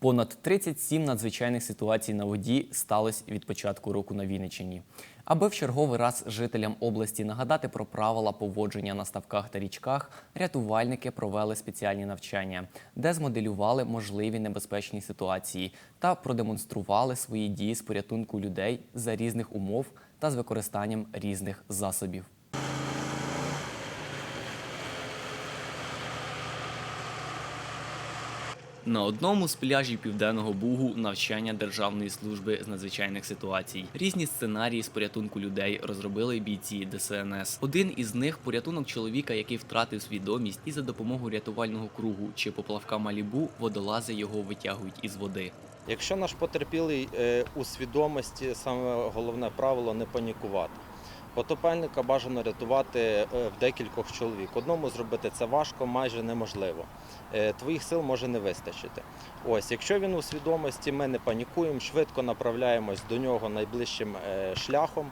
Понад 37 надзвичайних ситуацій на воді сталося від початку року на Вінниччині. Аби в черговий раз жителям області нагадати про правила поводження на ставках та річках, рятувальники провели спеціальні навчання, де змоделювали можливі небезпечні ситуації та продемонстрували свої дії з порятунку людей за різних умов та з використанням різних засобів. На одному з пляжів Південного Бугу навчання Державної служби з надзвичайних ситуацій. Різні сценарії з порятунку людей розробили бійці ДСНС. Один із них порятунок чоловіка, який втратив свідомість, і за допомогою рятувального кругу чи поплавка Малібу водолази його витягують із води. Якщо наш потерпілий е, у свідомості, саме головне правило не панікувати. Потопельника бажано рятувати е, в декількох чоловік. Одному зробити це важко, майже неможливо. Е, Твоїх сил може не вистачити. Ось, якщо він у свідомості, ми не панікуємо, швидко направляємось до нього найближчим е, шляхом.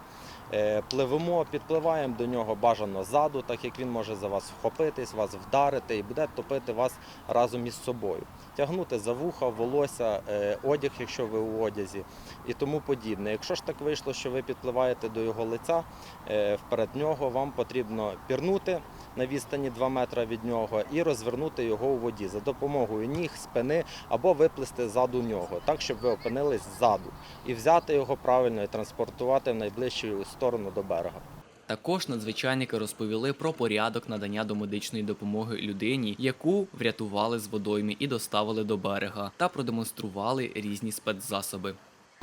Е, Пливемо, підпливаємо до нього бажано ззаду, так як він може за вас вхопитись, вас вдарити і буде топити вас разом із собою. Тягнути за вуха, волосся, е, одяг, якщо ви у одязі, і тому подібне. Якщо ж так вийшло, що ви підпливаєте до його лиця, е, вперед нього вам потрібно пірнути на відстані 2 метри від нього і розвернути його у воді за допомогою ніг, спини або виплисти ззаду нього, так щоб ви опинились ззаду, і взяти його правильно і транспортувати в найближчу сторону до берега. Також надзвичайники розповіли про порядок надання домедичної допомоги людині, яку врятували з водойми і доставили до берега, та продемонстрували різні спецзасоби.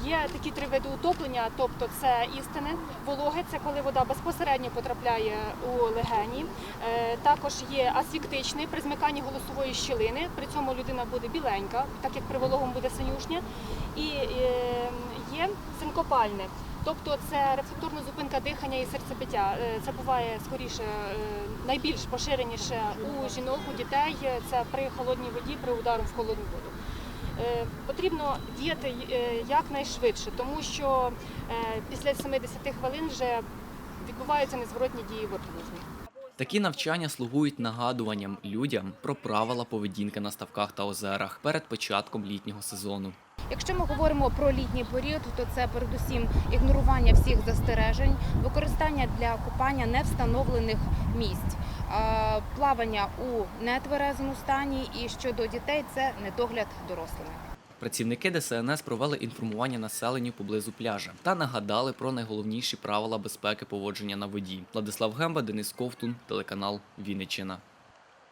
Є такі три види утоплення, тобто це істини, вологи, це коли вода безпосередньо потрапляє у легені. Е, Також є асфіктичний при змиканні голосової щілини. При цьому людина буде біленька, так як при вологому буде синюшня. І е, є синкопальне. Тобто це рефлекторна зупинка дихання і серцебиття. Е, Це буває скоріше найбільш поширеніше у жінок, у дітей. Це при холодній воді, при удару в холодну воду. Е, Потрібно діяти е, якнайшвидше, тому що е, після 70 хвилин вже відбуваються незворотні дії в організмі. Такі навчання слугують нагадуванням людям про правила поведінки на ставках та озерах перед початком літнього сезону. Якщо ми говоримо про літній період, то це передусім ігнорування всіх застережень, використання для купання невстановлених місць, плавання у нетверезому стані і щодо дітей це недогляд дорослими. Працівники ДСНС провели інформування населенню поблизу пляжа та нагадали про найголовніші правила безпеки поводження на воді. Владислав Гемба, Денис Ковтун, телеканал Вінниччина.